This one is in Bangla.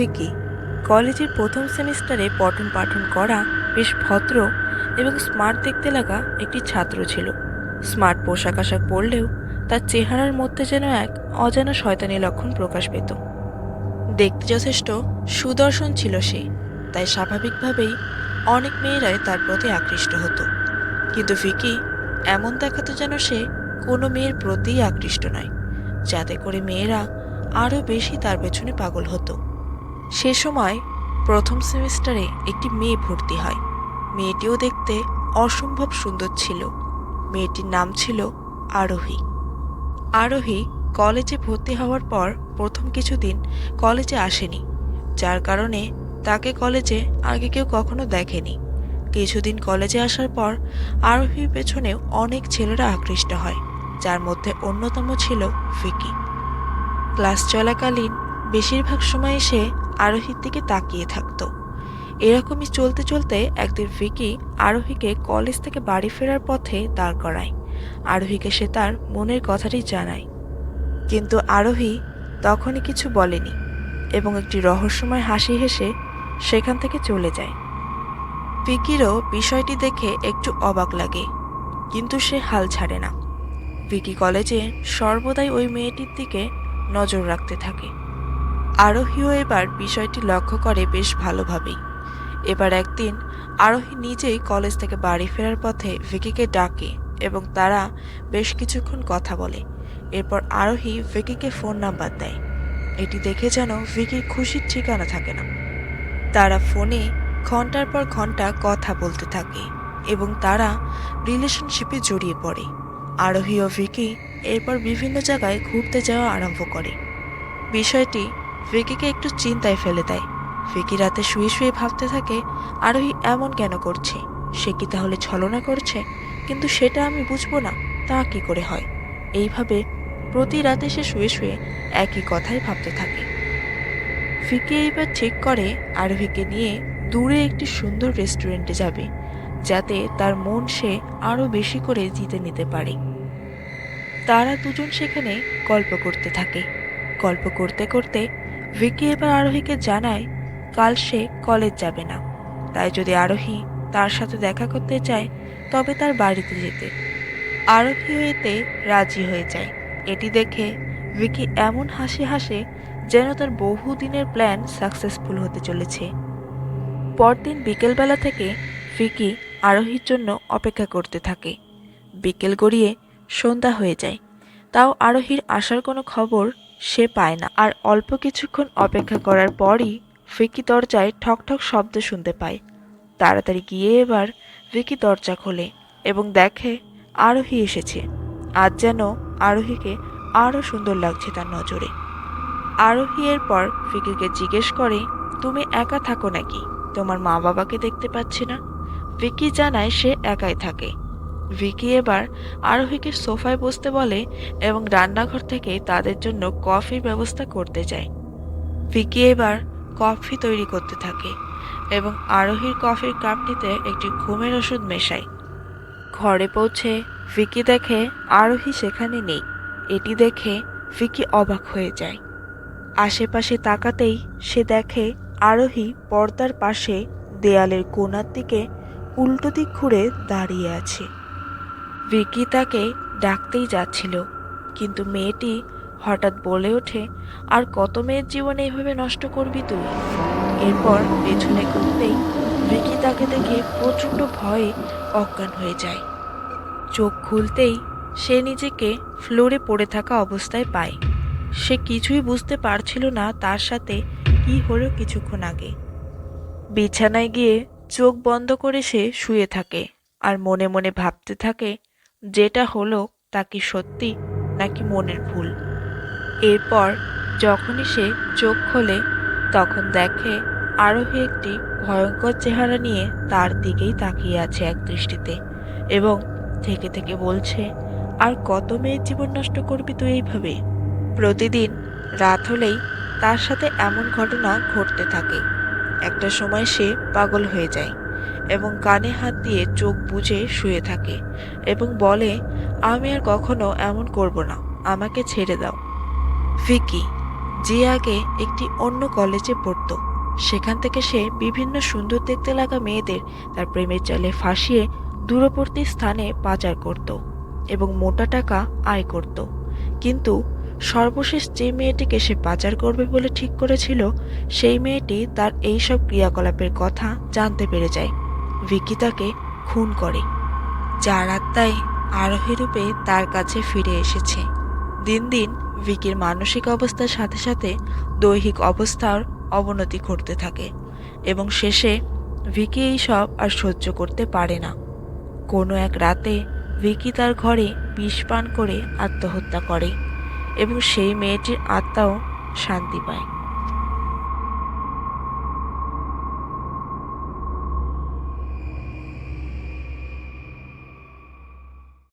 ফিকি কলেজের প্রথম সেমিস্টারে পঠন পাঠন করা বেশ ভদ্র এবং স্মার্ট দেখতে লাগা একটি ছাত্র ছিল। স্মার্ট পোশাক আশাক পরলেও তার চেহারার মধ্যে যেন এক অজানা শয়তানি লক্ষণ প্রকাশ পেত। দেখতে যথেষ্ট সুদর্শন ছিল সে, তাই স্বাভাবিকভাবেই অনেক মেয়েরাই তার প্রতি আকৃষ্ট হতো। কিন্তু ফিকি এমন দেখাতো যেন সে কোনো মেয়ের প্রতিই আকৃষ্ট নয়, যাতে করে মেয়েরা আরও বেশি তার পেছনে পাগল হতো। সে সময় প্রথম সেমিস্টারে একটি মেয়ে ভর্তি হয়। মেয়েটিও দেখতে অসম্ভব সুন্দর ছিল। মেয়েটির নাম ছিল আরোহী। আরোহী কলেজে ভর্তি হওয়ার পর প্রথম কিছুদিন কলেজে আসেনি, যার কারণে তাকে কলেজে আগে কেউ কখনো দেখেনি। কিছুদিন কলেজে আসার পর আরোহীর পেছনেও অনেক ছেলেরা আকৃষ্ট হয়, যার মধ্যে অন্যতম ছিল ফিকি ক্লাস চলাকালীন বেশিরভাগ সময় সে আরোহীর দিকে তাকিয়ে থাকতো। এরকমই চলতে চলতে একদিন ফিকি আরোহীকে কলেজ থেকে বাড়ি ফেরার পথে দাঁড় করায়। আরোহীকে সে তার মনের কথাটি জানায়। কিন্তু আরোহী তখনই কিছু বলেনি এবং একটি রহস্যময় হাসি হেসে সেখান থেকে চলে যায়। ফিকিরও বিষয়টি দেখে একটু অবাক লাগে, কিন্তু সে হাল ছাড়ে না। ভিকি কলেজে সর্বদাই ওই মেয়েটির দিকে নজর রাখতে থাকে। আরোহীও এবার বিষয়টি লক্ষ্য করে বেশ ভালোভাবেই। এবার একদিন আরোহী নিজেই কলেজ থেকে বাড়ি ফেরার পথে ভিকিকে ডাকে এবং তারা বেশ কিছুক্ষণ কথা বলে। এরপর আরোহী ভিকিকে ফোন নাম্বার দেয়। এটি দেখে যেন ভিকির খুশির ঠিকানা থাকে না। তারা ফোনে ঘণ্টার পর ঘণ্টা কথা বলতে থাকে এবং তারা রিলেশনশিপে জড়িয়ে পড়ে। আরোহী ও ভিকি এরপর বিভিন্ন জায়গায় ঘুরতে যাওয়া আরম্ভ করে। বিষয়টি ভিকিকে একটু চিন্তায় ফেলে দেয়। ভিকি রাতে শুয়ে শুয়ে ভাবতে থাকে, আরোহী এমন কেন করছে? সে কি তাহলে ছলনা করছে? কিন্তু সেটা আমি বুঝব না, তা কি করে হয়? এইভাবে প্রতি রাতে সে শুয়ে শুয়ে একই কথাই ভাবতে থাকে। ফিকে এইবার ঠিক করে আরোহীকে নিয়ে দূরে একটি সুন্দর রেস্টুরেন্টে যাবে, যাতে তার মন সে আরও বেশি করে জিতে নিতে পারে। তারা দুজন সেখানে গল্প করতে থাকে। গল্প করতে করতে ভিকি এবার আরোহীকে জানায়, কাল সে কলেজ যাবে না। তাই যদি আরোহী তার সাথে দেখা করতে চায়, তবে তার বাড়িতে যেতে। আরোহীও এতে রাজি হয়ে যায়। এটি দেখে ভিকি এমন হাসি হাসে যেন তার বহুদিনের প্ল্যান সাকসেসফুল হতে চলেছে। পরদিন বিকেলবেলা থেকে ভিকি আরোহীর জন্য অপেক্ষা করতে থাকে। বিকেল গড়িয়ে সন্ধ্যা হয়ে যায়। তাও আরোহীর আসার কোনো খবর সে পায় না। আর অল্প কিছুক্ষণ অপেক্ষা করার পরই ভিকি দরজায় ঠক ঠক শব্দ শুনতে পায়। তাড়াতাড়ি গিয়ে এবার ভিকি দরজা খোলে এবং দেখে আরোহী এসেছে। আজ যেন আরোহীকে আরও সুন্দর লাগছে তার নজরে। আরোহী এরপর ফিকিকে জিজ্ঞেস করে, তুমি একা থাকো নাকি? তোমার মা বাবাকে দেখতে পাচ্ছি না? ভিকি জানায় সে একাই থাকে। ভিকি এবার আরোহীকে সোফায় বসতে বলে এবং রান্নাঘর থেকে তাদের জন্য কফির ব্যবস্থা করতে যায় ভিকি এবার কফি তৈরি করতে থাকে এবং আরোহীর কফির কাপটিতে একটি ঘুমের ওষুধ মেশায়। ঘরে পৌঁছে ভিকি দেখে আরোহী সেখানে নেই। এটি দেখে ভিকি অবাক হয়ে যায়। আশেপাশে তাকাতেই সে দেখে আরোহী পর্দার পাশে দেয়ালের কোণার দিকে উল্টো দিক ঘুরে দাঁড়িয়ে আছে। ভিকি তাকে ডাকতেই যাচ্ছিল, কিন্তু মেয়েটি হঠাৎ বলে ওঠে, আর কত মেয়ের জীবন এইভাবে নষ্ট করবি তুই? এরপর পেছনে ঘুরতেই ভিকি তাকে দেখে প্রচণ্ড ভয়ে অজ্ঞান হয়ে যায়। চোখ খুলতেই সে নিজেকে ফ্লোরে পড়ে থাকা অবস্থায় পায়। সে কিছুই বুঝতে পারছিল না তার সাথে কি হলো কিছুক্ষণ আগে। বিছানায় গিয়ে চোখ বন্ধ করে সে শুয়ে থাকে আর মনে মনে ভাবতে থাকে যেটা হলো তা কি সত্যি নাকি মনের ভুল? এরপর যখনই সে চোখ খোলে, তখন দেখে আরোহী একটি ভয়ঙ্কর চেহারা নিয়ে তার দিকেই তাকিয়ে আছে এক দৃষ্টিতে এবং থেকে থেকে বলছে, আর কত মেয়ের জীবন নষ্ট করবি তুই এইভাবে? প্রতিদিন রাত হলেই তার সাথে এমন ঘটনা ঘটতে থাকে। একটা সময় সে পাগল হয়ে যায়। এবং কানে হাত দিয়ে চোখ বুজে শুয়ে থাকে এবং বলে, আমি আর কখনো এমন করব না, আমাকে ছেড়ে দাও। ভিকি যে আগে একটি অন্য কলেজে পড়তো, সেখান থেকে সে বিভিন্ন সুন্দর দেখতে লাগা মেয়েদের তার প্রেমের জালে ফাঁসিয়ে দূরবর্তী স্থানে পাচার করত এবং মোটা টাকা আয় করত। কিন্তু সর্বশেষ যে মেয়েটিকে সে পাচার করবে বলে ঠিক করেছিল, সেই মেয়েটি তার এইসব ক্রিয়াকলাপের কথা জানতে পেরে যায়। ভিকি তাকে খুন করে, যার আত্মায় আরোহী রূপে তার কাছে ফিরে এসেছে। দিন দিন ভিকির মানসিক অবস্থার সাথে সাথে দৈহিক অবস্থার অবনতি ঘটতে থাকে এবং শেষে ভিকি এই সব আর সহ্য করতে পারে না। কোনো এক রাতে ভিকি তার ঘরে বিষ পান করে আত্মহত্যা করে এবং সেই মেয়েটির আত্মাও শান্তি পায়।